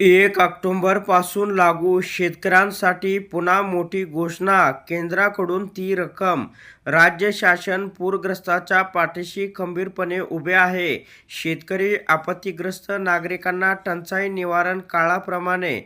एक ऑक्टोंबरपासून लागू शेतकऱ्यांसाठी पुन्हा मोठी घोषणा. केंद्राकडून ती रक्कम राज्य शासन पूरग्रस्ताच्या पाठीशी खंबीरपणे उभे आहे. शेतकरी आपत्तीग्रस्त नागरिकांना टंचाई निवारण काळाप्रमाणे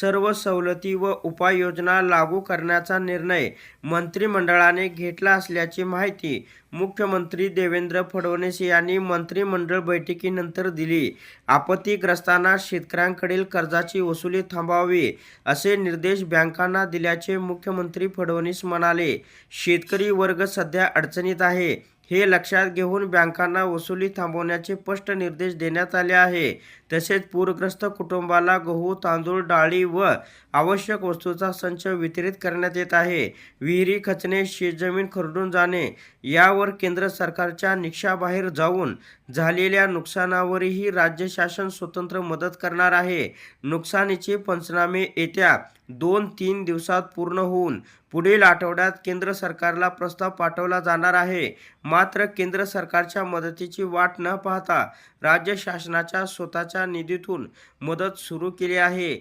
सर्व सवलती व उपाययोजना लागू करण्याचा निर्णय मंत्रिमंडळाने घेतला असल्याची माहिती मुख्यमंत्री देवेंद्र फडणवीस यांनी मंत्रिमंडळ बैठकीनंतर दिली. आपत्तीग्रस्तांना शेतकऱ्यांकडील कर्जाची वसुली थांबावी असे निर्देश बँकांना दिल्याचे मुख्यमंत्री फडणवीस म्हणाले. शेतकरी वर्ग सध्या अडचणीत आहे. हे लक्षात घेऊन बँकांना वसुली थांबवण्याचे स्पष्ट निर्देश देण्यात आले आहे. तसेच पूरग्रस्त कुटुंबाला गहू तांदूळ डाळी व आवश्यक वस्तूचा संच वितरित करण्यात येत आहे. विहिरी खचणे शेतजमीन खरडून जाणे यावर केंद्र सरकारच्या निकषाबाहेर जाऊन झालेल्या नुकसानावरही राज्य शासन स्वतंत्र मदत करणार आहे. नुकसानीचे पंचनामे येत्या दोन तीन दिवसात पूर्ण होऊन पुढील आठवड्यात केंद्र सरकारला प्रस्ताव पाठवला जाणार आहे. मात्र केंद्र सरकारच्या मदतीची वाट न पाहता राज्य शासनाच्या स्वतःच्या निधीतून मदत सुरू केली आहे.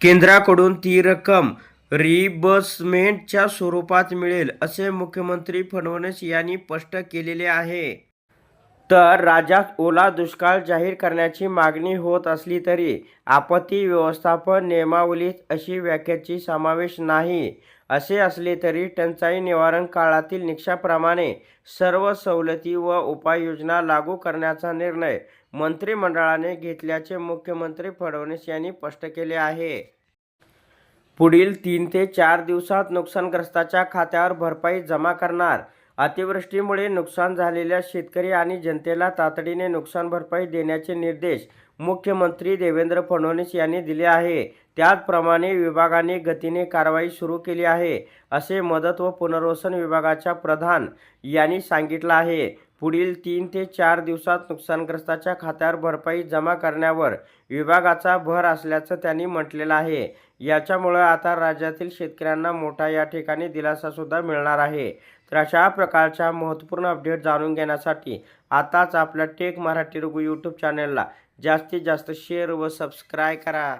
केंद्राकडून ती रक्कम रिबर्समेंटच्या स्वरूपात मिळेल असे मुख्यमंत्री फडणवीस यांनी स्पष्ट केलेले आहे. तर राज्यात ओला दुष्काळ जाहीर करण्याची मागणी होत असली तरी आपत्ती व्यवस्थापन नियमावलीत अशी व्याख्याची समावेश नाही. असे असले तरी टंचाई निवारण काळातील निकषाप्रमाणे सर्व सवलती व उपाययोजना लागू करण्याचा निर्णय मंत्रिमंडळाने घेतल्याचे मुख्यमंत्री फडणवीस यांनी स्पष्ट केले आहे. पुढील तीन ते चार दिवसात नुकसानग्रस्ताच्या खात्यावर भरपाई जमा करणार अतिवृष्टीमुळे नुकसान झालेल्या शेतकरी आणि जनतेला तातडीने नुकसान भरपाई देण्याचे निर्देश मुख्यमंत्री देवेंद्र फडणवीस यांनी दिले आहे. त्याचप्रमाणे विभागाने गतीने कारवाई सुरू केली आहे असे मदत व पुनर्वसन विभागाच्या प्रधान यांनी सांगितलं आहे. पुढील तीन ते चार दिवसात नुकसानग्रस्ताच्या खात्यावर भरपाई जमा करण्यावर विभागाचा भर असल्याचं त्यांनी म्हटलेलं आहे. याच्यामुळं आता राज्यातील शेतकऱ्यांना मोठा या ठिकाणी दिलासासुद्धा मिळणार आहे. तर अशा प्रकारच्या महत्त्वपूर्ण अपडेट जाणून घेण्यासाठी आताच आपल्या टेक मराठी रघु यूट्यूब चॅनलला जास्तीत जास्त शेअर व सबस्क्राईब करा.